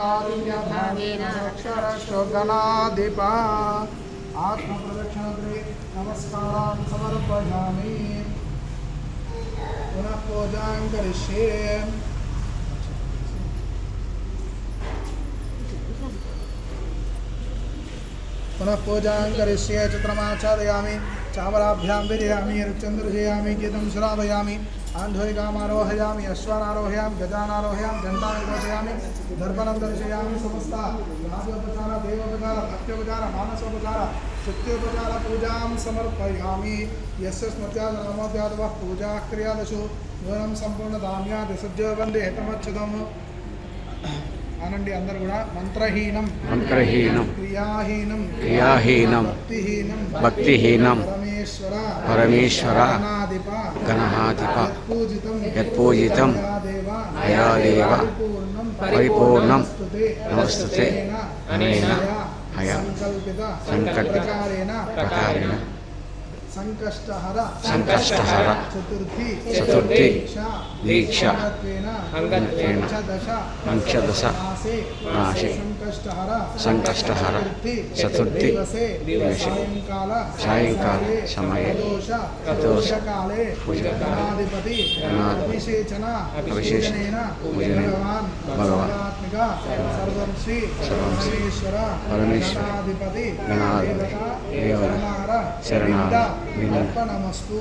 कारुण्यभावेन अक्षरश्वगणाधिपा आत्मप्रदक्षिणद्वे नमस्कारान् समर्पयामि। पुनः पूजां करिष्ये। पुनः पूजा करिष्ये, चित्रमाच्छादयामि चामराभ्यां विरयामि रुचन्द्रजयामि गीतं श्रावयामि आन्ध्वैकामारोहयामि अश्वानारोहयामि, गजानारोहयामि घण्टां घोषयामि दर्पणं दर्शयामि समस्ता नादोपचार देवोपचार, भक्त्योपचार, मानसोपचार चित्तोपचार पूजां समर्पयामि। यस्य स्मृत्या नामोद्याद वः पूजा क्रियादशु नूनं सम्पूर्णधाम्यादिसद्यो वंदे हितमच्छुदम्। అనండి అందరు కూడా. మంత్రహీనం. మంత్రహీనం. క్రియాహీనం. క్రియాహీనం. భక్తిహీనం. భక్తిహీనం. పరమేశ్వర. పరమేశ్వర. గణాధిప గణాధిప యత్పూజితం. మయాదేవ పరిపూర్ణం. నమస్తుతే. అనేన హయ. సంకల్పిత. ప్రకారేణ. संकष्टहर संकष्टहर चतुर्थी चतुर्थी दीक्षा अंगत्वेन पंचदश नाशे संकष्टहर संकष्टहर चतुर्थी दिवसे सायंकाल समये ततोष काले पूजनाधिपति अभिषेचन अभिषेचनेन भगवान भगवात्मिका सर्वं श्री परमेश्वर परमेश्वर गणाधिपति गणाधिपति शरणाहर शरणाहर నమస్తు